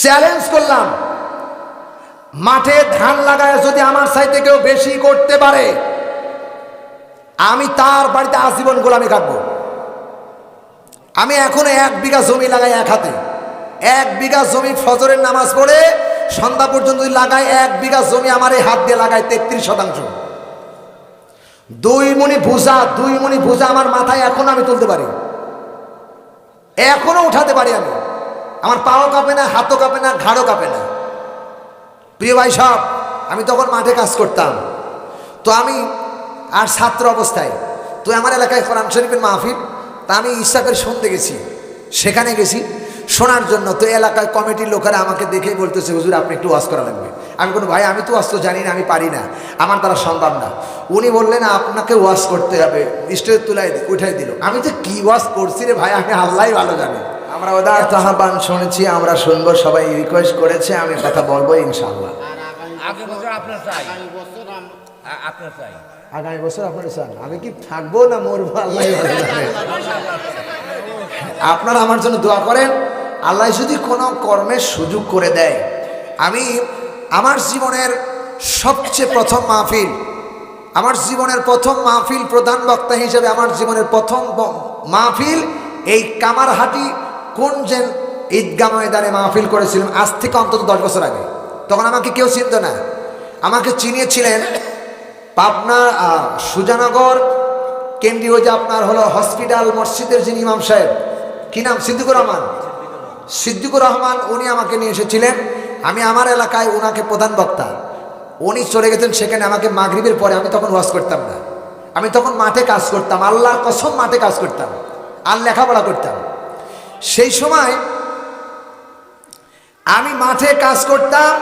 Challenge করলাম। মাঠে ধান লাগায় যদি আমার সাইতে কেউ বেশি করতে পারে, আমি তার বাড়িতে আজীবন গোলামি কাটবো। আমি এখনও এক বিঘা জমি লাগাই এক হাতে। এক বিঘা জমি ফজরের নামাজ পড়ে, সন্ধ্যা পর্যন্ত লাগাই, এক বিঘা জমি আমার এই হাত দিয়ে লাগাই তেত্রিশ শতাংশ। দুই মণি ভুজা, দুই মণি ভুজা আমার মাথায় এখনও আমি তুলতে পারি। এখনও উঠাতে পারি আমি। আমার পাও কাঁপে না, হাতও কাঁপে না, ঘাড়ও কাঁপে না। প্রিয় ভাই সব, আমি তখন মাঠে কাজ করতাম। তো আমি আর ছাত্র অবস্থায়, তো আমার এলাকায় কোরআন শরীফের মাহফিল, তা আমি ইচ্ছা করে শুনতে গেছি, সেখানে গেছি শোনার জন্য। তো এলাকায় কমিটির লোকেরা আমাকে দেখেই বলতেছে, হুজুর, আপনি একটু ওয়াজ করা লাগবে। আমি কোনো ভাই, আমি তো ওয়াজ তো জানি না, আমি পারি না। আমার দ্বারা সম্ভব না। উনি বললেন, আপনাকে ওয়াজ করতে হবে। স্টেজ তুলাই উঠাই দিল। আমি তো কি ওয়াজ করছি রে ভাই, আমি আল্লাহ ভালো জানি। আমরা ওদার তাহাবান শুনেছি আমরা শুনব সবাই রিকোয়েস্ট করেছে আমি কথা বলব ইনশাল্লাহ আগামী বছর আপনার চাই? আ- আপনার চাই? আগামী বছর আপনারা চান? আমি কি থাকব না মরবো? আল্লাহ আপনারা আমার জন্য দোয়া করেন আল্লাহ যদি কোনো কর্মের সুযোগ করে দেয় আমি আমার জীবনের সবচেয়ে প্রথম মাহফিল আমার জীবনের প্রথম মাহফিল প্রধান বক্তা হিসেবে আমার জীবনের প্রথম মাহফিল এই কামারহাটি কোন যেন ঈদগা ময়দানে মাহফিল করেছিলাম আজ থেকে অন্তত দশ বছর আগে? তখন আমাকে কেউ চিনত না। আমাকে চিনিয়েছিলেন পাবনা আহ, সুজানগর কেন্দ্রীয় যে আপনার হলো হসপিটাল মসজিদের যিনি ইমাম সাহেব কি নাম? সিদ্দিকুর রহমান? সিদ্দিকুর রহমান উনি আমাকে নিয়ে এসেছিলেন। আমি আমার এলাকায় ওনাকে প্রধান বক্তা। উনি চলে গেছেন সেখানে আমাকে মাগরিবের পরে। আমি তখন ওয়াজ করতাম না। আমি তখন মাঠে কাজ করতাম। আল্লাহর কসম মাঠে কাজ করতাম। আর লেখাপড়া করতাম। সেই সময় আমি মাঠে কাজ করতাম,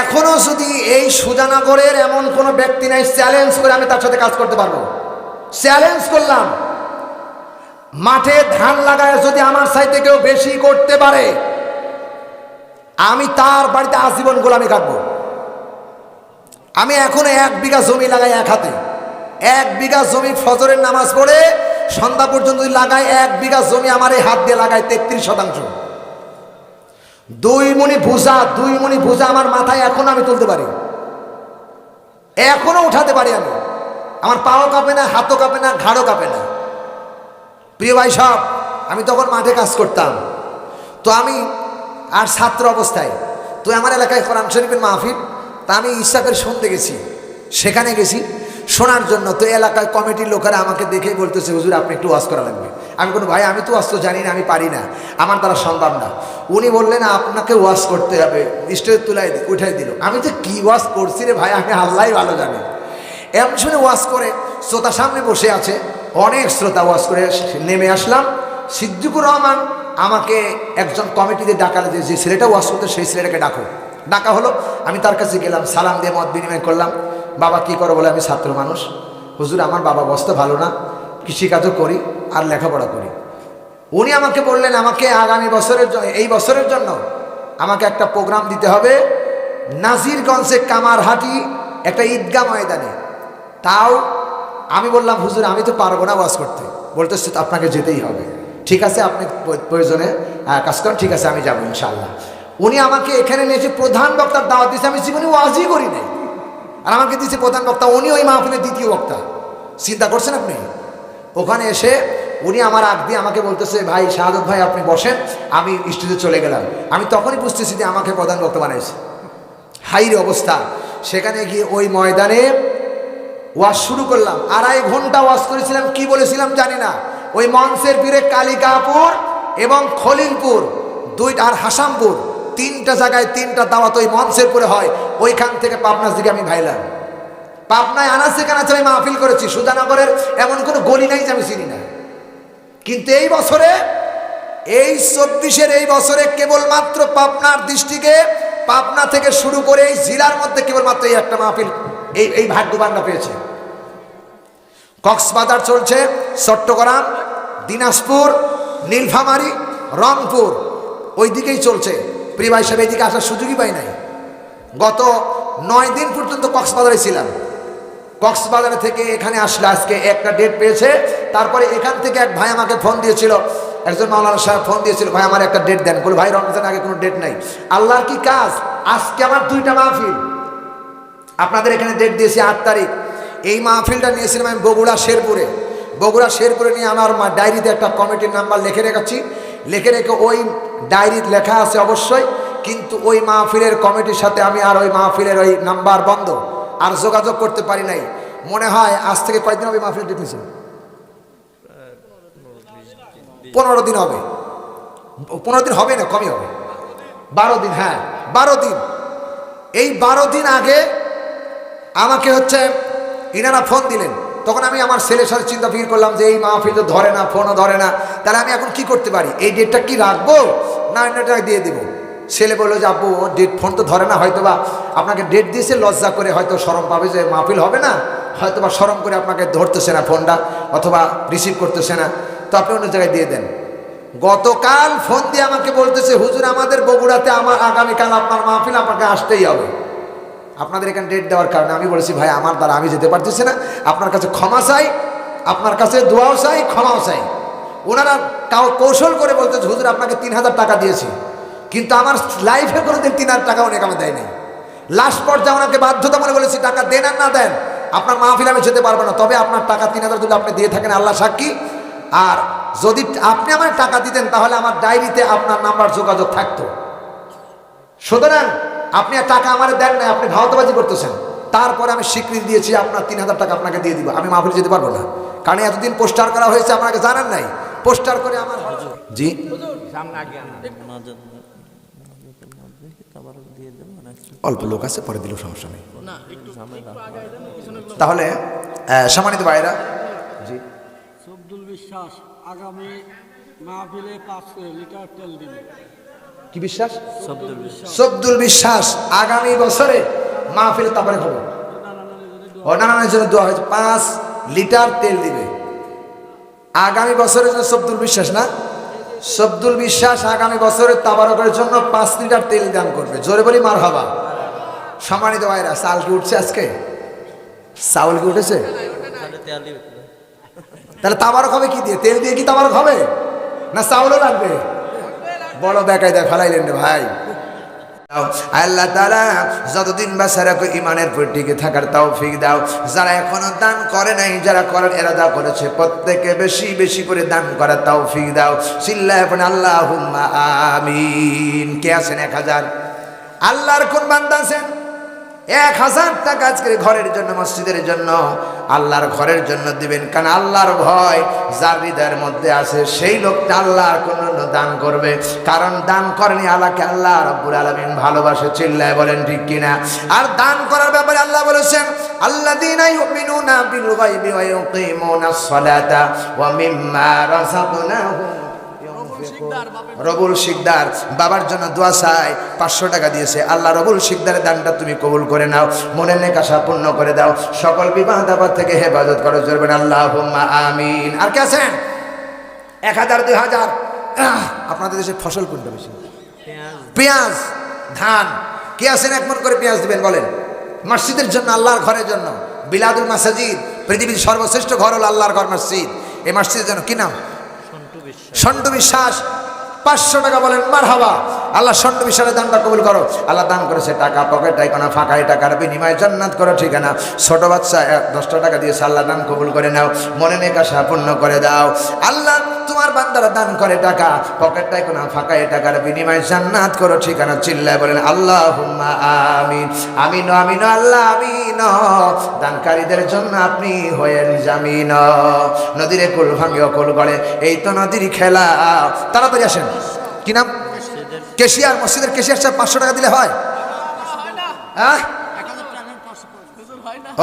এখনও যদি এই সুজানগরের এমন কোনো ব্যক্তি নাই চ্যালেঞ্জ করে আমি তার সাথে কাজ করতে পারব। চ্যালেঞ্জ করলাম। মাঠে ধান লাগায় যদি আমার সাইতে কেউ বেশি করতে পারে, আমি তার বাড়িতে আজীবন গোলামি কাটবো। আমি এখনও এক বিঘা জমি লাগাই এক হাতে। এক বিঘা জমি ফজরের নামাজ পড়ে সন্ধ্যা পর্যন্ত লাগাই এক বিঘা জমি আমার এই হাত দিয়ে লাগাই তেত্রিশ শতাংশ। দুই মণি ভুজা, দুই মণি ভুজা আমার মাথায় এখনও আমি তুলতে পারি। এখনও উঠাতে পারি আমি। আমার পাও কাঁপে না, হাতও কাঁপে না, ঘাড়ও কাঁপে না। প্রিয় ভাই সব, আমি তখন মাঠে কাজ করতাম। তো আমি আর ছাত্র অবস্থায়, তো আমার এলাকায় কোরআন শরীফের মাহফিল, তা আমি করে শুনতে গেছি, সেখানে গেছি। শোনার জন্য তো এলাকায় কমিটির লোকেরা আমাকে দেখেই বলতেছে, হুজুর, আপনি একটু ওয়াজ করা লাগবে। আমি কোনো, ভাই, আমি তো ওয়াজ তো জানি না, আমি পারি না। আমার দ্বারা সম্ভব না। উনি বললেন, আপনাকে ওয়াজ করতে হবে। স্টেজ তুলাই উঠাই দিল। আমি তো কি ওয়াজ করছি রে ভাই, আমি আল্লাহ ভালো জানি। এমন শুনে ওয়াজ করে শ্রোতা সামনে বসে আছে, অনেক শ্রোতা ওয়াজ করে নেমে আসলাম। সিদ্দিকুর রহমান আমাকে একজন কমিটিতে ডাকালে যে ছেলেটা ওয়াজ করতে, সেই ছেলেটাকে ডাকো। ডাকা হলো, আমি তার কাছে গেলাম, সালাম দিয়ে মত বিনিময় করলাম। বাবা কি করো বলে, আমি ছাত্র মানুষ। হুজুর, আমার বাবা বস্তা ভালো না। কৃষিকাজও করি, আর লেখাপড়া করি। উনি আমাকে বললেন, আমাকে আগামী বছরের এই বছরের জন্য আমাকে একটা প্রোগ্রাম দিতে হবে নাজিরগঞ্জে কামারহাটি একটা ঈদগাহ ময়দানে। তাও আমি বললাম, হুজুর, আমি তো পারব না ওয়াজ করতে। বলতেছে, তো আপনাকে যেতেই হবে। ঠিক আছে, আপনি প্রয়োজনে কাজ করেন, ঠিক আছে, আমি যাব ইনশাল্লাহ উনি আমাকে এখানে নিয়ে প্রধান বক্তার দাওয়াত দিয়েছে, আমি জীবনে ওয়াজই করি নাই। আর আমাকে দিয়েছে প্রধান বক্তা উনি ওই মাহফিলের দ্বিতীয় বক্তা। চিন্তা করছেন আপনি? ওখানে এসে উনি আমার আগ দিয়ে আমাকে বলতেছে, ভাই, শাহাদত ভাই, আপনি বসেন, আমি স্টেজে চলে গেলাম। আমি তখনই বুঝতেছি যে আমাকে প্রধান বক্তা বানাইছে। হাইর অবস্থা। সেখানে গিয়ে ওই ময়দানে ওয়াজ শুরু করলাম। আড়াই ঘণ্টা ওয়াজ করেছিলাম, কি বলেছিলাম জানি না। ওই মঞ্চের পীরে কালিকাপুর এবং খলিলপুর, দুইটা আর হাসামপুর। তিনটা জায়গায় তিনটা দাওয়াত ওই মঞ্চের পরে হয়। ওইখান থেকে পাবনার দিকে আমি ভাইলাম। পাবনায় আনাচে কানাচে আমি মাহফিল করেছি। সুজানগরের এমন কোনো গলি নাই যে আমি চিনি না। কিন্তু এই বছরে, এই চব্বিশের এই বছরে কেবলমাত্র পাবনার দৃষ্টিকে পাবনা থেকে শুরু করে এই জেলার মধ্যে কেবলমাত্র এই একটা মাহফিল, এই এই ভাগ্যবানরা পেয়েছে। কক্সবাজার চলছে চট্টগ্রাম, দিনাজপুর, নীলফামারী, রংপুর। ওই দিকেই চলছে। প্রিয় ভাই সাহেব এইদিকে আসার সুযোগই পাই নাই। গত নয় দিন পর্যন্ত কক্সবাজারে ছিলাম। কক্সবাজার থেকে এখানে আসলে আজকে একটা ডেট পেয়েছে। তারপরে এখান থেকে এক ভাই আমাকে ফোন দিয়েছিল, একজন মাওলানা সাহেব ফোন দিয়েছিল, ভাই, আমার একটা ডেট দেন। বলে, ভাই রমজান আগে কোনো ডেট নাই। আল্লাহর কি কাজ? আজকে আমার দুইটা মাহফিল। আপনাদের এখানে ডেট দিয়েছি আট তারিখ। এই মাহফিলটা নিয়েছিলাম আমি বগুড়া, শেরপুরে। বগুড়া, শেরপুরে নিয়ে আমার ডায়েরিতে একটা কমিটির নাম্বার লিখে রেখেছি। লিখে রেখে ওই ডায়েরিতে লেখা আছে অবশ্যই, কিন্তু ওই মাহফিলের কমিটির সাথে আমি আর ওই মাহফিলের ওই নাম্বার বন্ধ। আর যোগাযোগ করতে পারি নাই। মনে হয় আজ থেকে কয়েকদিন হবে মাহফিল ডেট পনেরো দিন হবে। পনেরো দিন হবে না, কমই হবে। বারো দিন হ্যাঁ বারো দিন। এই বারো দিন আগে আমাকে হচ্ছে, ইনারা ফোন দিলেন। তখন আমি আমার ছেলের সাথে চিন্তা ফিকির করলাম যে, এই মাহফিল তো ধরে না, ফোনও ধরে না। তাহলে আমি এখন কি করতে পারি? এই ডেটটা কি রাখব? না এটা দিয়ে দেবো। ছেলে বলল যে, আব্বু ডেট ফোন তো ধরে না হয়তো বা আপনাকে ডেট দিয়েছে, লজ্জা করে হয়তো সরম পাবে যে, মাহফিল হবে না। হয়তো বা সরম করে আপনাকে ধরতেছে না ফোনটা অথবা রিসিভ করতেছে না। তো আপনি অন্য জায়গায় দিয়ে দেন। গতকাল ফোন দিয়ে আমাকে বলতেছে, হুজুর, আমাদের বগুড়াতে আমার আগামীকাল আপনার মাহফিল, আপনাকে আসতেই হবে। আপনাদের এখানে ডেট দেওয়ার কারণে আমি বলেছি, ভাই, আমার দ্বারা আমি যেতে পারতেছি না। আপনার কাছে ক্ষমা চাই, আপনার কাছে দোয়াও চাই, ক্ষমাও চাই। ওনারা কাউ কৌশল করে বলতেছে হুজুর, আপনাকে তিন হাজার টাকা দিয়েছি। কিন্তু আমার লাইফে কোনো দিন তিন হাজার টাকা অনেক আমার দেয় নাই। লাস্ট পর্যায়ে ওনাকে বাধ্যতা মনে বলেছি টাকা দেন আর না দেন, আপনার মাহফিল আমি যেতে পারব না। তবে আপনার টাকা তিন হাজার যদি আপনি দিয়ে থাকেন আল্লাহ সাক্ষী। আর যদি আপনি আমার টাকা দিতেন, তাহলে আমার ডায়েরিতে আপনার নাম্বার যোগাযোগ থাকতো। সুতরাং আপনি আর টাকা আমার দেন না আপনি ভাওতাবাজি করতেছেন। তারপরে আমি স্বীকৃতি দিয়েছি আপনার তিন হাজার টাকা আপনাকে দিয়ে দিব। আমি মাহফিল যেতে পারব না। কারণ এতদিন পোস্টার করা হয়েছে আপনাকে জানেন নাই। পোস্টার করে আমার জি? সামনে অল্প লোক আছে পরে দিলেও সমস্যা নেই। তাহলে সম্মানিত ভাইরা জি। সবদুল বিশ্বাস আগামী মাহফিলে পাঁচ লিটার তেল দিবে কি বিশ্বাস? সবদুল বিশ্বাস। আগামী বছরে মাহফিল তারপরে হবে। ও নানানের জন্য দোয়া হয়েছে। পাঁচ লিটার তেল দিবে। আগামী বছরের জন্য সবদুল বিশ্বাস না? সবদুল বিশ্বাস আগামী বছরের তাবারকের জন্য পাঁচ লিটার তেল দান করবে। জোরে বলি মার হবা সম্মানিত ভাইরা চাল কি উঠছে আজকে? চাউল কি উঠেছে? তাহলে তাবারক হবে কি দিয়ে? তেল দিয়ে কি তাবারক হবে? না চাউলও লাগবে? বড় বেকায়দা ফেলাইলেন রে ভাই। আল্লাহ তারা যতদিন বা রাখো ইমানের উপর টিকে থাকার তাও ফিক দাও। যারা এখনও দান করে নাই, যারা করার এরাদা করেছে, প্রত্যেকে বেশি বেশি করে দান করার তাও ফিক দাও। চিল্লা এখন আল্লাহ আমিন। কে আছেন এক হাজার? আল্লাহর কোন বান্দা আছেন? এক হাজার টাকা আজকে ঘরের জন্য, মসজিদের জন্য আল্লাহর ঘরের জন্য দিবেন। কারণ আল্লাহর ভয় যার হৃদয়ের মধ্যে আছে, সেই লোকটা আল্লাহর কোন দান করবে। কারণ দান করেনি আল্লাহকে আল্লাহ রব্বুল আলমিন ভালোবাসে, চিল্লায় বলেন ঠিক কিনা। আর দান করার ব্যাপারে আল্লাহ বলেছেন আল্লাহ দিন রবুল শিকদার বাবার জন্য দোয়া চাই পাঁচশো টাকা দিয়েছে। আল্লাহ রবুল শিকদারের দানটা তুমি কবুল করে নাও মনের নেকাশা পূর্ণ করে দাও। সকল বিবাহ দাবার থেকে হেফাজত করো চলবেন আল্লাহ আমিন। আর কে আছেন? এক হাজার দুই হাজার। আপনাদের দেশে ফসল কোনটা বেশি? পেঁয়াজ। ধান। কে আছেন এক মন করে পেঁয়াজ দিবেন বলেন। মসজিদের জন্য আল্লাহর ঘরের জন্য। বিলাদুল মাসাজিদ পৃথিবীর সর্বশ্রেষ্ঠ ঘর হল আল্লাহর ঘর মসজিদ। এই মসজিদের জন্য কি নাম? সন্টু বিশ্বাস। পাঁচশো টাকা বলেন মার হাওয়া আল্লাহ স্বর্ণ বিশালে দানটা কবুল করো। আল্লাহ দান করেছে টাকা পকেটাই কোনো ফাঁকাই টাকার বিনিময়ে জান্নাত করো, ঠিকানা। ছোট বাচ্চা দশটা টাকা দিয়ে আল্লাহ দান কবুল করে নাও। মনে নেকাশা পূর্ণ করে দাও। আল্লাহ তোমার বান্দারা দান করে টাকা। পকেটটাই কোনো ফাঁকাই টাকার বিনিময়ে জান্নাত করো, ঠিকানা চিল্লায় বলেন আল্লাহ আমিন। আমিন আমিন, আল্লাহ, আমিন। দানকারীদের জন্য আপনি হয়েন জামিন। নদীরে কুল ভাঙে কুল গড়ে। এই তো নদীর খেলা। তাড়াতাড়ি আসেন। কি নাম? কেশিয়ার মসজিদের কেশিয়ার সাহেব পাঁচশো টাকা দিলে হয়? হ্যাঁ?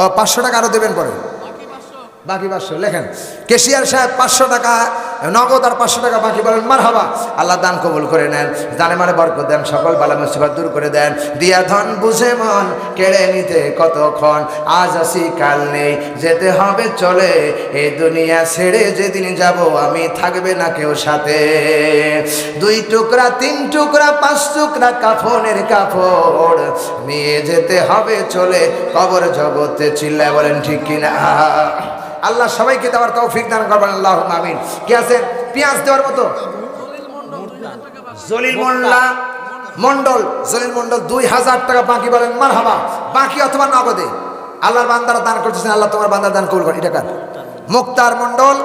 ও, পাঁচশো টাকা আরও দেবেন পরে। বাকি পাঁচশো, লেখেন। কেশিয়ার সাহেব পাঁচশো টাকা নগদ আর পাঁচশো টাকা বাকি বলেন মার হাবা আল্লাহ দান কবুল করে নেন। দানে মারে বরকত দেন, সকল বালা মুসিবত দূর করে দেন। দিয়া ধন বুঝে মন, কেড়ে নিতে কতক্ষণ? আজ আসি, কাল নেই, যেতে হবে, চলে। এই দুনিয়া ছেড়ে যেদিন যাব, আমি থাকবে না কেউ সাথে। দুই টুকরা, তিন টুকরা, পাঁচ টুকরা কাফনের কাপড়। নিয়ে যেতে হবে, চলে। কবর জগতে চিল্লায় বলেন, ঠিক কিনা? আল্লাহ সবাইকে দেওয়ার তৌফিক দান করবেন আল্লাহ আমিন। কে আছেন পেঁয়াজ দেওয়ার মতো? জলিল মোল্লা মন্ডল, জলিল মন্ডল দুই হাজার টাকা বাকি বলেন মার হাবা বাকি অথবা নগদে। আল্লাহর বান্দারা দান করতেছেন, আল্লাহ তোমার বান্দার দান কবুল এটা কার? মুক্তার মন্ডল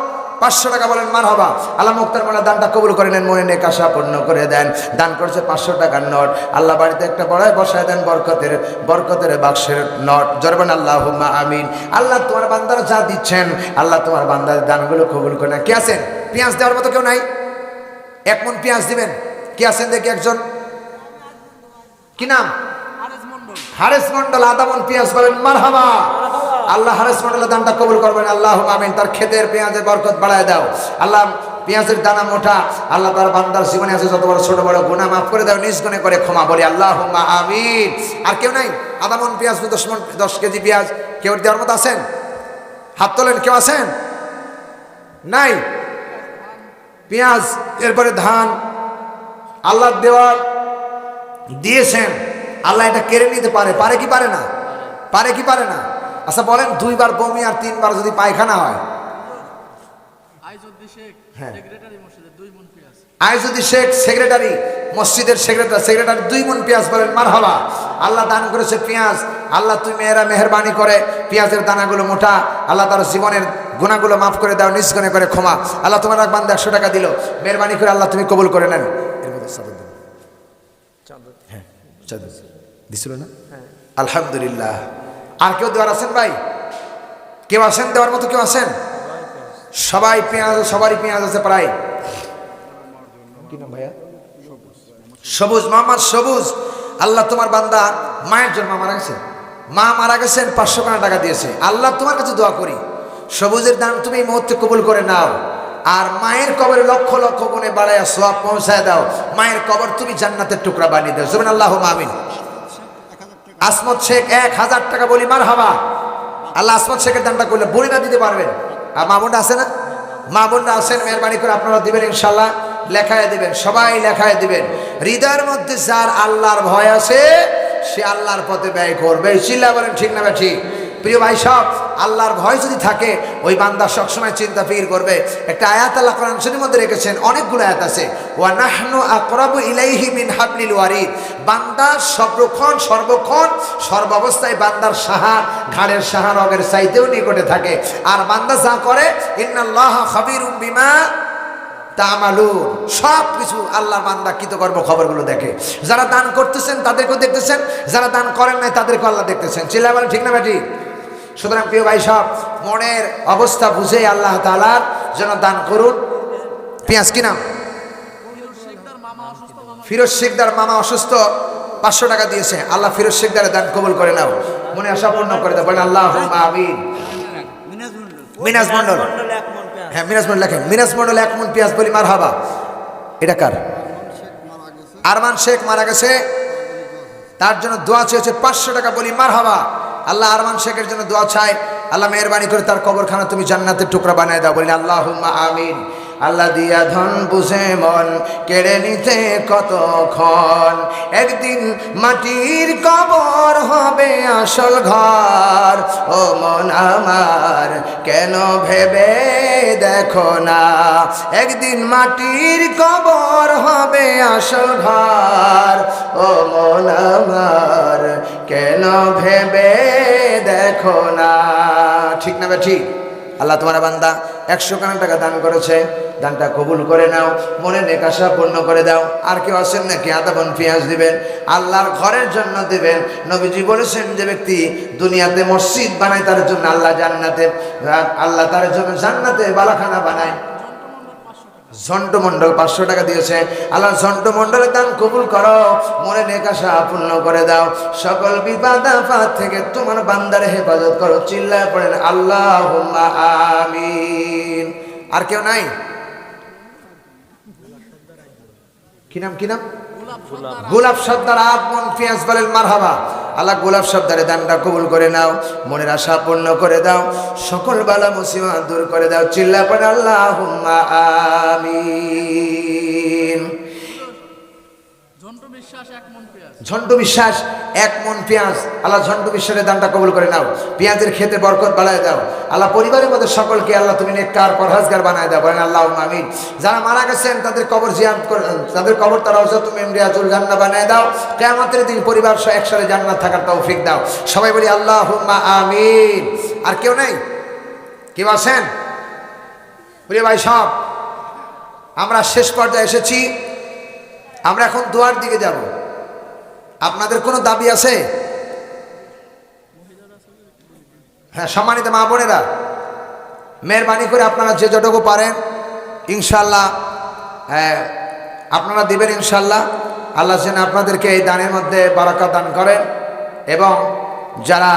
পাঁচশো টাকা বলেন মার হবা। আল্লাহ মুক্তার মন্ডল দানটা কবুল করে নেন মনে নেক আশা পূর্ণ করে দেন। দান করেছে পাঁচশো টাকার নট। আল্লাহ বাড়িতে একটা বড়ায় বসায় দেন বরকতের বরকতের বাক্সের নট। জরবান আল্লাহ আমিন। আল্লাহ তোমার বান্দারা যা দিচ্ছেন আল্লাহ তোমার বান্দার দানগুলো কবুল করে না কে আছেন? পেঁয়াজ দেওয়ার মতো কেউ নাই? এক মন পেঁয়াজ দিবেন? কে আছেন দেখি একজন? কি নাম? হারেস মন্ডল আদামন পেঁয়াজ বলেন মারহাবা। আল্লাহ হারেস মন্ডলের দামটা কবুল করবেন। আল্লাহ আমিন। তার ক্ষেতের পেঁয়াজের বরকত বাড়ায় দাও। আল্লাহ পেঁয়াজের দানা মোটা। আল্লাহ তার বান্দার জীবনে আছে যত বড় ছোট বড় গুণা মাফ করে দাও। গুণে করে ক্ষমা বলি। আল্লাহ আমিন। আর কেউ নাই? আদামন পেঁয়াজ দশ মন, দশ কেজি পেঁয়াজ। কেউ দেওয়ার মতো আছেন? হাত তোলেন, কেউ আছেন? নাই? পেঁয়াজ, এরপরে ধান। আল্লাহ দেওয়ার দিয়েছেন। আল্লাহ এটা কেড়ে নিতে পারে। পারে কি পারে না? পারে কি পারে না? আচ্ছা বলেন দুইবার বমি আর তিনবার যদি পায়খানা হয়। হ্যাঁ। আইজুদ্দি শেখ সেক্রেটারি মসজিদের সেক্রেটারি সেক্রেটারি দুই মন পেঁয়াজ বলেন মার হবা আল্লাহ দান করেছে পেঁয়াজ। আল্লাহ তুই মেয়েরা মেহরবানি করে পেঁয়াজের দানাগুলো মোটা। আল্লাহ তার জীবনের গুণাগুলো মাফ করে দাও নিষ্কনে করে ক্ষমা। আল্লাহ তোমার এক একশো টাকা দিল। মেহরবানি করে আল্লাহ তুমি কবুল করে নেন। এর মধ্যে হ্যাঁ দিছিল না? আলহামদুলিল্লাহ। আর কেউ দেওয়ার আছেন ভাই? কেউ আছেন? দেওয়ার মতো কেউ আছেন? সবাই পেঁয়াজ, সবারই পেঁয়াজ আছে প্রায়। ভাইয়া? সবুজ মোহাম্মদ সবুজ। আল্লাহ তোমার বান্দা, মায়ের জন্য মারা গেছে। মা মারা গেছেন, পাঁচশো খানা টাকা দিয়েছে। আল্লাহ তোমার কাছে দোয়া করি। সবুজের দান তুমি এই মুহূর্তে কবুল করে নাও। আর মায়ের কবরে লক্ষ লক্ষ গুণে বাড়াইয়া সোয়াব পৌঁছায় দাও। মায়ের কবর তুমি জান্নাতের টুকরা বানিয়ে দাও। জমিন আল্লাহ মামিন আসমত শেখ এক হাজার টাকা বলি মার হাবা আল্লাহ আসমত শেখের দানটা করলে বলিনা দিতে পারবেন। আর মা বোনটা আছে না? মা আছেন মেহরবানি করে আপনারা দিবেন ইনশাল্লাহ লেখায় দিবেন, সবাই লেখায় দিবেন। হৃদয়ের মধ্যে যার আল্লাহর ভয় আছে, সে আল্লাহর পথে ব্যয় করবে। চিল্লা বলেন, ঠিক না ঠিক? প্রিয় ভাই, সব আল্লাহর ভয় যদি থাকে, ওই বান্দা সবসময় চিন্তা ফির করবে। একটা আয়াত আল্লাহ কোরআন শরীর মধ্যে রেখেছেন, অনেকগুলো আয়াত আছে। ওয়া নাহনু আকরাবু ইলাইহি মিন হাবলিল ওয়ারিদ। বান্দা সর্বক্ষণ সর্বক্ষণ, সর্বাবস্থায় বান্দার সাহা, ঘাড়ের সাহা, রগের চাইতেও নিকটে থাকে। আর বান্দা যা করে, ইন্নাল্লাহ খাবিরুম বিমা তামালুন। সব কিছু আল্লাহর বান্দা কৃতকর্ম খবরগুলো দেখে। যারা দান করতেছেন, তাদেরকেও দেখতেছেন। যারা দান করেন নাই, তাদেরকেও আল্লাহ দেখতেছেন। চিল্লা ঠিক না ব্যাটি সুতরাং প্রিয় ভাই সব, মনের অবস্থা বুঝে আল্লাহ তালার যেন দান করুন। পেঁয়াজ কি নাম ফিরোজ শেখদার মামা অসুস্থ, পাঁচশো টাকা দিয়েছে। আল্লাহ ফিরোজ শেখদারের দান কবুল করে নাও। মনে আশা পূর্ণ করে দাও, বলেন আল্লাহ মিনাজ মন্ডল হ্যাঁ মিনাজ মন্ডল লেখেন। মিনাজ মন্ডল এক মন পেঁয়াজ বলি মার হাবা এটা কার? আরমান শেখ মারা গেছে। তার জন্য দোয়া চেয়েছে, পাঁচশো টাকা বলি মার হাবা আল্লাহ আরমান শেখের জন্য দোয়া চায়, আল্লাহ মেহরবানি করে তার কবরখানা তুমি জান্নাতের টুকরা বানিয়ে দাও বলি আল্লাহ আমিন। আল্লাহ দিয়া ধন বুঝে মন, কেড়ে নিতে কতক্ষণ? একদিন মাটির কবর আসল ঘর। ও মন আমার, কেন ভেবে দেখো না? একদিন মাটির কবর হবে আসল ঘর। ও মন আমার, কেন ভেবে দেখো না? ঠিক না ঠিক আল্লাহ তোমার বান্দা একশো কানা টাকা দান করেছে, দানটা কবুল করে নাও, মনে নেকাশা পূর্ণ করে দাও। আর কেউ আছেন নাকি? আদাবন পেঁয়াজ দিবেন, আল্লাহর ঘরের জন্য দিবেন। নবীজি বলেছেন যে ব্যক্তি দুনিয়াতে মসজিদ বানায়, তার জন্য আল্লাহ জান্নাতে, আল্লাহ তার জন্য জান্নাতে বালাখানা বানায়। ঝন্টু মন্ডল পাঁচশো টাকা দিয়েছে। আল্লাহ ঝন্টু মন্ডলের দান কবুল করো। মনে নেকাশা পূর্ণ করে দাও। সকল বিবাদ আফাত থেকে তোমার বান্দারে হেফাজত করো। চিল্লায় পড়েন আল্লাহ আমিন। আর কেউ নাই? কি নাম কি নাম? গোলাপ সর্দার আপন পেঁয়াজ বলেন মারহাবা। আল্লাহ গোলাপ সর্দারে দানটা কবুল করে নাও, মনের আশা পূর্ণ করে দাও, সকল বালা মুসিমা দূর করে দাও, চিল্লা পড়ে আল্লাহ আমিন। বিশ্বাস এক মন পেঁয়াজ বিশ্বাস, এক মন পেঁয়াজ। আল্লাহ ঝন্টু বিশ্বাসের দানটা কবুল করে নাও। পেঁয়াজের খেতে বরকত বাড়ায় দাও। আল্লাহ পরিবারের মধ্যে সকলকে আল্লাহ তুমি নেককার, পরহাজগার বানায় দাও। বলেন আল্লাহ আমিন। যারা মারা গেছেন, তাদের কবর করে, তাদের কবর তারা তুমি ইমরিয়াজুল জান্নাত বানায় দাও। কেয়ামতের দিন পরিবার সহ একসাথে জান্নাত থাকার তৌফিক দাও। সবাই বলি আল্লাহ আমিন। আর কেউ নেই? কেউ আছেন? প্রিয় ভাই, সব। আমরা শেষ পর্যায়ে এসেছি। আমরা এখন দুয়ার দিকে যাব। আপনাদের কোনো দাবি আছে? হ্যাঁ সম্মানিত মা বোনেরা মেহরবানি করে আপনারা যে যতটুকু পারেন ইনশাল্লাহ হ্যাঁ, আপনারা দেবেন ইনশাল্লাহ আল্লাহ যেন আপনাদেরকে এই দানের মধ্যে বারাকা দান করেন এবং যারা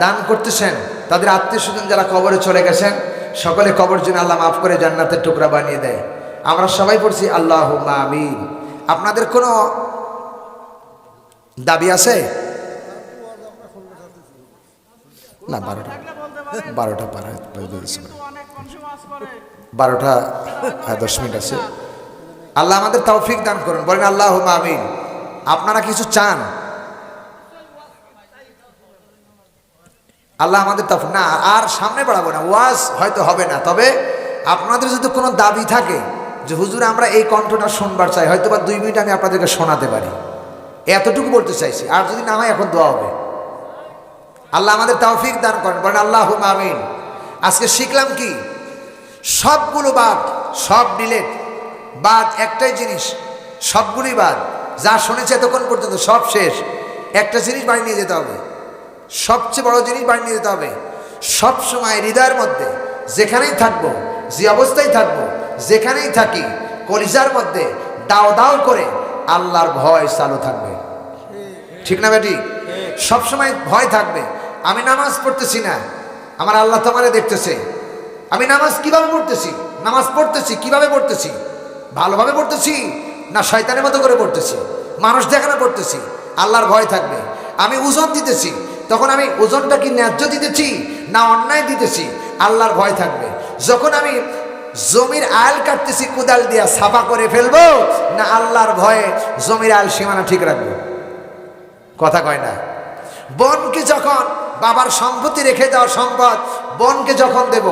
দান করতেছেন তাদের আত্মীয় স্বজন যারা কবরে চলে গেছেন সকলে কবর যেন আল্লাহ মাফ করে জান্নাতের টুকরা বানিয়ে দেয়। আমরা সবাই পড়ছি আল্লাহ আমিন। আপনাদের কোনো দাবি আছে? না বারোটা। বারোটা বারোটা হ্যাঁ, দশ মিনিট আছে। আল্লাহ আমাদের তৌফিক দান করুন। বলেন আল্লাহ আমিন। আপনারা কিছু চান? আল্লাহ আমাদের তফ না আর সামনে বাড়াবো না। ওয়াজ হয়তো হবে না। তবে আপনাদের যদি কোনো দাবি থাকে যে হুজুর আমরা এই কণ্ঠটা শুনবার চাই হয়তো বা দুই মিনিট আমি আপনাদেরকে শোনাতে পারি। এতটুকু বলতে চাইছি। আর যদি না হয়, এখন দোয়া হবে। আল্লাহ আমাদের তাওফিক দান করেন। বলেন আল্লাহ আমিন। আজকে শিখলাম কি? সবগুলো বাদ, সব ডিলেট। বাদ একটাই জিনিস, সবগুলোই বাদ। যা শুনেছে এতক্ষণ পর্যন্ত, সব শেষ। একটা জিনিস বাড়ি নিয়ে যেতে হবে। সবচেয়ে বড় জিনিস বাড়ি নিয়ে যেতে হবে। সব সময় হৃদয়ের মধ্যে, যেখানেই থাকব, যে অবস্থায় থাকব, যেখানেই থাকি, কলিজার মধ্যে দাও দাও করে আল্লাহর ভয় চালু থাকবে। ঠিক না বেটি? সবসময় ভয় থাকবে। আমি নামাজ পড়তেছি না। আমার আল্লাহ তোমারে দেখতেছে। আমি নামাজ কীভাবে পড়তেছি? নামাজ পড়তেছি, কীভাবে পড়তেছি? ভালোভাবে পড়তেছি না শয়তানের মতো করে পড়তেছি? মানুষ দেখানো পড়তেছি। আল্লাহর ভয় থাকবে। আমি ওজন দিতেছি। তখন আমি ওজনটা কি ন্যায্য দিতেছি না অন্যায় দিতেছি? আল্লাহর ভয় থাকবে। যখন আমি জমির আল কাটতেছি, কুদাল দিয়া সাফা করে ফেলব, না আল্লাহর ভয়ে জমির আল সীমানা ঠিক রাখব? কথা কয় না। বোনকে যখন বাবার সম্পত্তি রেখে দেওয়া সম্পদ, বোনকে যখন দেব,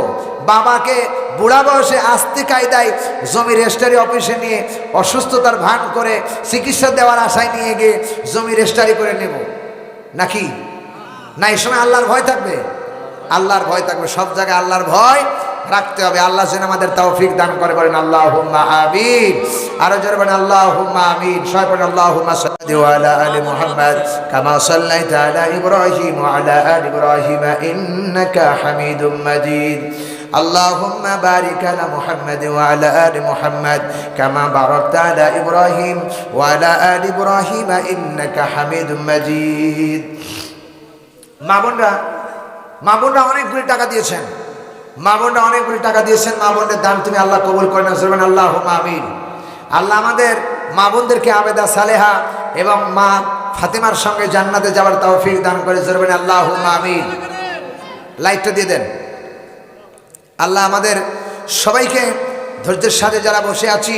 বাবাকে বুড়া বয়সে আস্তে কায়দায় জমি রেস্টারি অফিসে নিয়ে অসুস্থতার ভান করে চিকিৎসা দেওয়ার আশায় নিয়ে গিয়ে জমি রেস্টারি করে নেব। নাকি? না, এই সময় আল্লাহর ভয় থাকবে? আল্লাহর ভয় থাকবে। সব জায়গায় আল্লাহর ভয় রাখতে হবে আল্লাহ যেন আমাদের তৌফিক দান করে বলেন আল্লাহ আমিন আরো জোরে বলেন আল্লাহ আমিন সবাই বলেন আল্লাহ وعلى آل محمد كما صليت على إبراهيم وعلى آل إبراهيم إنك حميد مجيد اللهم بارك على محمد وعلى آل محمد كما باركت على إبراهيم وعلى آل إبراهيم إنك حميد مجيد মা বোনরা মা বোনরা অনেকগুলি টাকা দিয়েছেন মা বোনরা অনেকগুলি টাকা দিয়েছেন, মা বোনদের দান তুমি আল্লাহ কবুল করে না বলবেন আল্লাহ আমিন। আল্লাহ আমাদের মা বোনদেরকে আবেদা সালেহা এবং মা ফাতেমার সঙ্গে জান্নাতে যাওয়ার তৌফিক দান করে জরবেন আল্লাহ আমিন। লাইটটা দিয়ে দেন। আল্লাহ আমাদের সবাইকে ধৈর্যের সাথে যারা বসে আছি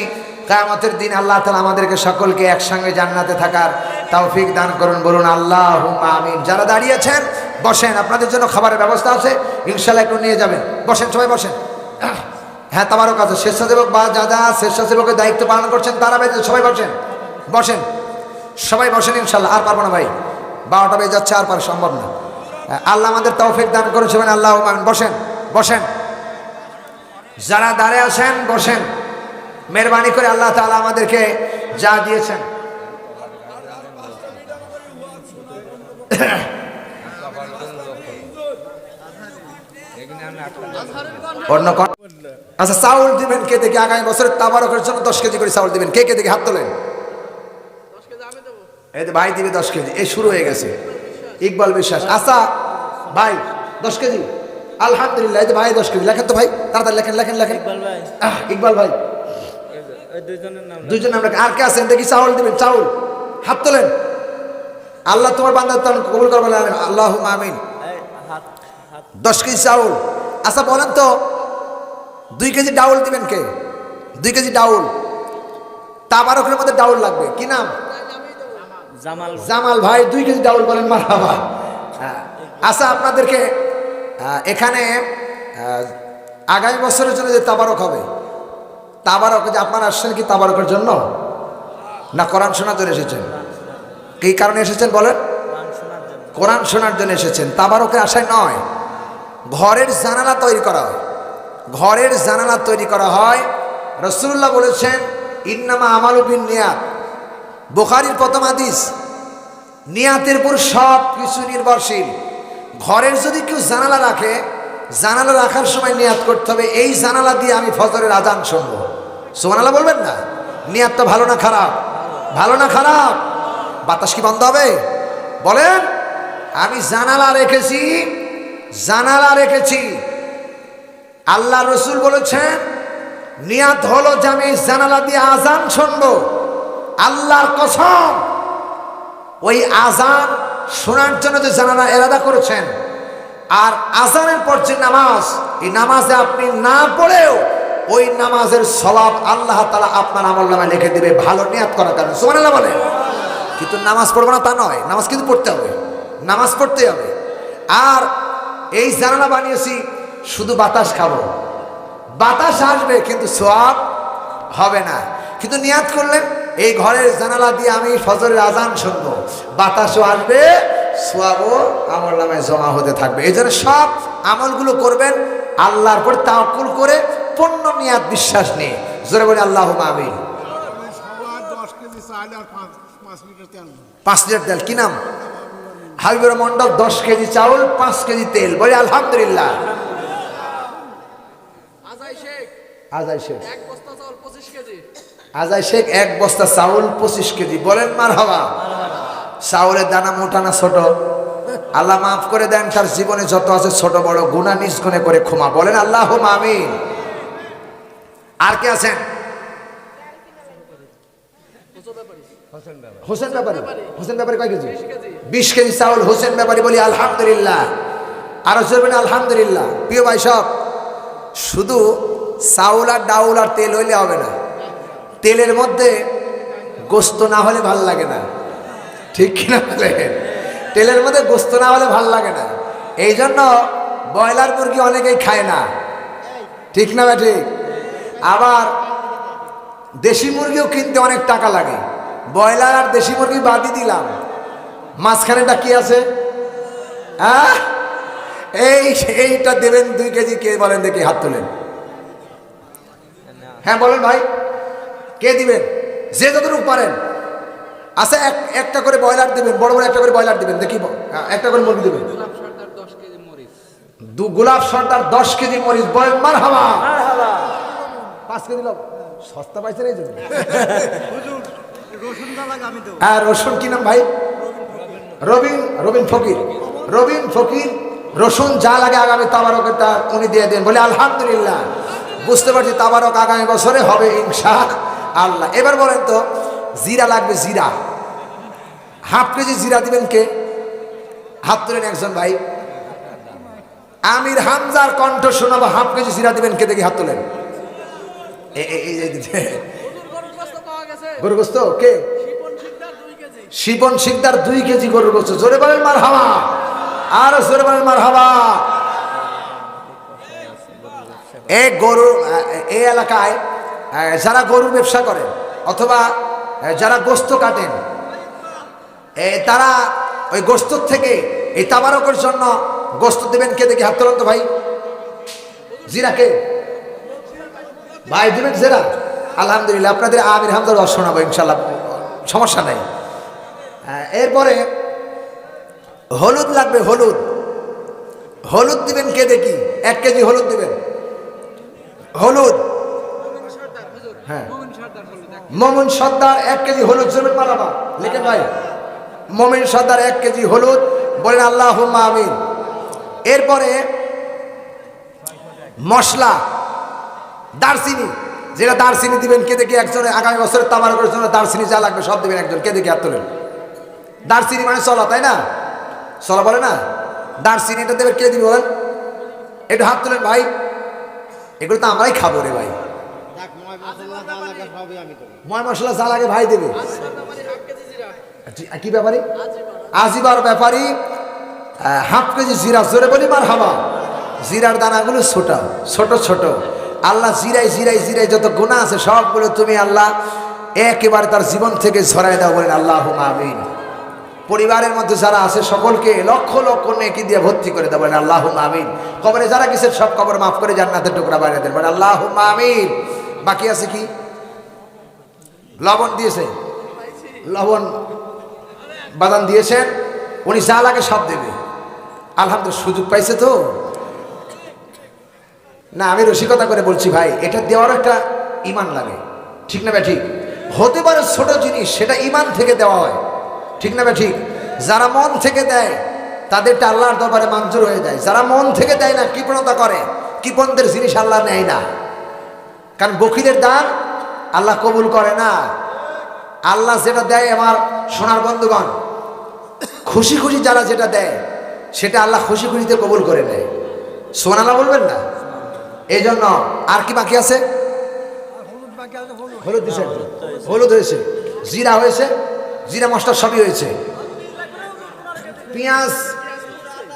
কায়ামতের দিন আল্লাহ তালা আমাদেরকে সকলকে একসঙ্গে জান্নাতে থাকার তৌফিক দান করুন। বলুন আল্লাহ আমিন। যারা দাঁড়িয়ে আছেন, বসেন। আপনাদের জন্য খাবারের ব্যবস্থা আছে। ইনশাল্লাহ একটু নিয়ে যাবেন। বসেন, সবাই বসেন। হ্যাঁ তাবারও কাছে স্বেচ্ছাসেবক বা যা যা স্বেচ্ছাসেবকের দায়িত্ব পালন করছেন, তারা বেঁচে সবাই বসেন। বসেন। সবাই বসেন ইনশাল্লাহ আর পারব না ভাই। বারোটা বেজে যাচ্ছে, আর পার সম্ভব না। আল্লাহ আমাদের তৌফিক দান করেছেন আল্লাহ বসেন বসেন। যারা দাঁড়িয়ে আছেন, বসেন। মেহরবানি করে আল্লাহ তাআলা আমাদেরকে যা দিয়েছেন। অন্য আচ্ছা চাউল দিবেন কে থেকে আগামী বছরের তাবারকের জন্য দশ কেজি করে চাউল দিবেন। কে কে থেকে হাত তোলেন। এই তো ভাই দিবে দশ কেজি। এই শুরু হয়ে গেছে। ইকবাল বিশ্বাস। আচ্ছা ভাই দশ কেজি। আলহামদুলিল্লাহ এই তো ভাই দশ কেজি। লেখেন তো ভাই তাড়াতাড়ি লেখেন লেখেন লেখেন। ইকবাল ভাই। দুইজন আমরা আর কে আছেন দেখি চাউল দিবেন চাউল। হাত তোলেন। আল্লাহ তোমার বান্দার তার কবুল করবেন আল্লাহ আমিন। দশ কেজি চাউল। আচ্ছা বলেন তো দুই কেজি ডাউল দিবেন কে? দুই কেজি ডাউল। তাবারকের মধ্যে ডাউল লাগবে। কি নাম? জামাল। জামাল ভাই দুই কেজি ডাউল বলেন মারহাবা হ্যাঁ। আচ্ছা আপনাদেরকে এখানে আগামী বছরের জন্য যে তাবারক হবে তাবারক, যে আপনারা আসছেন কি তাবারকের জন্য? না কোরআন শোনার জন্য এসেছেন? কি কারণে এসেছেন বলেন? কোরআন শোনার জন্য এসেছেন। তাবারকের আশায় নয়। ঘরের জানালা তৈরি করা হয়। ঘরের জানালা তৈরি করা হয়। রসুল্লাহ বলেছেন, ইন্নামা আমালুবিন নিয়াত বুখারির প্রথম হাদিস, নিয়াতের উপর সব কিছু নির্ভরশীল। ঘরের যদি কেউ জানালা রাখে, জানালা রাখার সময় নিয়াত করতে হবে। এই জানালা দিয়ে আমি ফজরের আজান শুনব। সোমানালা বলবেন না? নিয়াতটা ভালো না খারাপ। ভালো না খারাপ? বাতাস কি বন্ধ হবে? বলেন, আমি জানালা রেখেছি জানালা রেখেছি। আল্লাহ রসুল বলেছেন, নিয়াত হলো যে আমি জানালা দিয়ে আজান শুনব। আল্লাহর কসম, ওই আজান শোনার জন্য যে জানালা এরাদা করেছেন। আর আজানের পর যে নামাজ, এই নামাজে আপনি না পড়েও ওই নামাজের সবাব আল্লাহ তালা আপনার আমল নামায় লিখে দেবে, ভালো নিয়াত করার কারণে। সুমানাল্লাহ বলে। কিন্তু নামাজ পড়ব না তা নয়, নামাজ কিন্তু পড়তে হবে। নামাজ পড়তে হবে। আর এই জানালা বানিয়েছি, শুধু বাতাস খাব। বাতাস আসবে, কিন্তু সোয়াব হবে না। কিন্তু নিয়াত করলেন এই ঘরের জানালা দিয়ে আমি ফজরের আজান শুনব। বাতাসও আসবে, সোয়াবও আমল নামায় জমা হতে থাকবে। এই জন্য সব আমলগুলো করবেন, আল্লাহর পর তাকুল করে পূর্ণ নিয়াত বিশ্বাস নিয়ে। জোরে বলে আল্লাহ আমিন। পাঁচ লিটার তেল পাঁচ লিটার তেল কি নাম? হাবিবুর মন্ডল দশ কেজি চাউল পাঁচ কেজি তেল। বলে আলহামদুলিল্লাহ। আজাই শেখ। আজাই শেখ। এক বস্তা চাউল পঁচিশ কেজি। বলেন মার হওয়া চাউলের দানা মোটা না ছোট? আল্লাহ মাফ করে দেন তার জীবনে যত আছে ছোট বড় গুণা নিষ্গুণে করে ক্ষমা। বলেন আল্লাহ আমিন। আর কে আছেন? হোসেন ব্যাপারী। হোসেন ব্যাপারী কয় কেজি? বিশ কেজি চাউল। হোসেন ব্যাপারী বলি, আলহামদুলিল্লাহ। আরও চলবেন আলহামদুলিল্লাহ। প্রিয় ভাই সব, শুধু চাউল আর ডাউল আর তেল হইলে হবে না। তেলের মধ্যে গোস্ত না হলে ভালো লাগে না। ঠিক কিনা বলেন তেলের মধ্যে গোস্ত না হলে ভালো লাগে না। এই জন্য ব্রয়লার মুরগি অনেকেই খায় না। ঠিক না ঠিক? আবার দেশি মুরগিও কিনতে অনেক টাকা লাগে। ব্রয়লার আর দেশি মুরগি বাদই দিলাম। মাঝখানেটা কি আছে? হ্যাঁ? এই এইটা দেবেন দুই কেজি কে বলেন দেখি হাত তোলেন। হ্যাঁ বলেন ভাই কে দিবেন? যে যতটুকু পারেন। আচ্ছা এক একটা করে ব্রয়লার দেবেন বড় বড় একটা করে ব্রয়লার দেবেন দেখি হ্যাঁ, একটা করে মুরগি দেবেন। দু গোলাপ সর্দার দশ কেজি মরিচ বলেন মার হাওয়া পাঁচ কেজি লোক সস্তা পাইছেন এই জন্য। আর রসুন কি নাম ভাই? রবিন রবিন ফকির। রবিন ফকির রসুন যা লাগে আগামী তাবারকের তা উনি দিয়ে দেন। বলে আলহামদুলিল্লাহ। বুঝতে পারছি তাবারক আগামী বছরে হবে ইনশা আল্লাহ। এবার বলেন তো জিরা লাগবে জিরা। হাফ কেজি জিরা দিবেন কে? হাত তুলেন একজন ভাই। আমির হামজার কণ্ঠ শোনাবো হাফ কেজি জিরা দিবেন কে দেখি হাত তোলেন। এ- এ- এই- এই- গরু কে শিপন শিকদার দুই কেজি গরুর গোস্ত জোরে বলেন মার হাওয়া আর জোরে বলেন মার হাওয়া এই গরু এই এলাকায় যারা গরুর ব্যবসা করেন অথবা যারা গোস্ত কাটেন তারা ওই গোস্তর থেকে এই তাবারকের জন্য গোস্ত দেবেন কে দেখি হাত ভাই জিরা কে ভাই দিবেন জেরা আলহামদুলিল্লাহ আপনাদের আমির হামদার রস শোনাবো ইনশাল্লাহ সমস্যা নাই। হ্যাঁ, এরপরে হলুদ লাগবে হলুদ। হলুদ দিবেন কে দেখি? এক কেজি হলুদ দিবেন। হলুদ। হ্যাঁ। মমন সর্দার এক কেজি হলুদ জমি মারাবা। লিখেন ভাই। মমিন সর্দার এক কেজি হলুদ বলেন আল্লাহ আমিন। এরপরে মশলা। দারচিনি যেটা দারচিনি দিবেন, কে দেখি একজন আগামী বছরের তাবারকের জন্য দারচিনি যা লাগবে সব দেবেন একজন। কে দেখি হাত তোলেন? দারচিনি মানে চলা তাই না? চলা বলে না? দারচিনি এটা দেবেন, কে দিবি বলেন? একটু হাত তোলেন ভাই। এগুলো তো আমরাই খাব রে ভাই। ময় মশলা যা লাগে ভাই দেবে। জি- কি ব্যাপারী? আজিবার ব্যাপারী হাফ কেজি জিরা, জোরে বলি মার হাবা জিরার দানাগুলো ছোট ছোট ছোট। আল্লাহ জিরাই জিরাই জিরাই যত গুণা আছে সবগুলো তুমি আল্লাহ একেবারে তার জীবন থেকে ঝরাই দাও বলেন আল্লাহ আমিন। পরিবারের মধ্যে যারা আছে সকলকে লক্ষ লক্ষ নেকি দিয়ে ভর্তি করে দেবেন আল্লাহ আমিন। কবরে যারা কিসের সব কবর মাফ করে জান্নাতের টুকরা বাইরে দেবেন আল্লাহ আমিন। বাকি আছে কি? লবণ দিয়েছে? লবণ বাদাম দিয়েছেন? উনি যা লাগে সব দেবে। আলহামদুলিল্লাহ, সুযোগ পাইছে তো? না, আমি রসিকতা করে বলছি ভাই, এটা দেওয়ার একটা ইমান লাগে। ঠিক না ঠিক হতে পারে ছোট জিনিস, সেটা ইমান থেকে দেওয়া হয়। ঠিক না ঠিক যারা মন থেকে দেয়, তাদেরটা আল্লাহর দরবারে মঞ্জুর হয়ে যায়। যারা মন থেকে দেয় না, কৃপণতা করে। কৃপণদের জিনিস আল্লাহ নেয় না। কারণ বকিদের দান আল্লাহ কবুল করে না। আল্লাহ যেটা দেয় আমার সোনার বন্ধুগণ, খুশি খুশি যারা যেটা দেয়, সেটা আল্লাহ খুশি খুশিতে কবুল করে নেয়। সোনালা বলবেন না? এই জন্য আর কি বাকি আছে? হলুদ বাকি হলুদ হলুদ দিয়েছে হলুদ হয়েছে। জিরা হয়েছে। জিরা মশলা সবই হয়েছে। পেঁয়াজ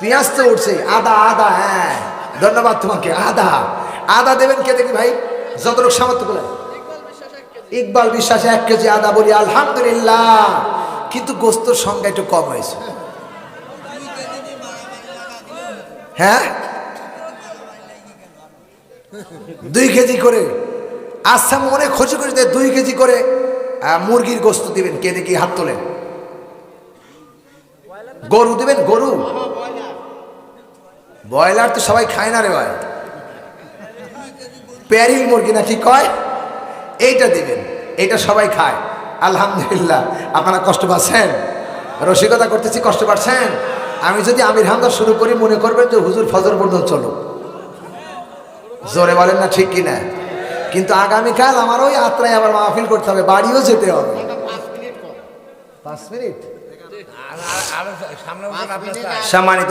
পেঁয়াজ তো উঠছে আদা আদা হ্যাঁ। ধন্যবাদ তোমাকে। আদা। আদা দেবেন কে দেখি ভাই? যত লোক সামর্থ্য করে ইকবাল বিশ্বাসে এক কেজি আদা বলি, আলহামদুলিল্লাহ। কিন্তু গোস্তর সংখ্যা একটু কম হয়েছে। হ্যাঁ? দুই কেজি করে। আচ্ছা অনেক খুশি খুশি দুই কেজি করে মুরগির গোস্ত দিবেন। কে দেখি হাত তোলেন? গরু দিবেন? গরু? ব্রয়লার তো সবাই খায় না রে ভাই। প্যারিল মুরগি না ঠিক কয়? এইটা দিবেন। এইটা সবাই খায়। আলহামদুলিল্লাহ। আপনারা কষ্ট পাচ্ছেন? রসিকতা করতেছি, কষ্ট পাচ্ছেন? আমি যদি আমির হামদা শুরু করি, মনে করবেন যে হুজুর ফজর পর্যন্ত চলো জোরে বলেন না ঠিক কিনা? কিন্তু আগামীকাল আমার ওই আত্রায় আবার মাহফিল করতে হবে বাড়িও যেতে হবে। পাঁচ মিনিট? সম্মানিত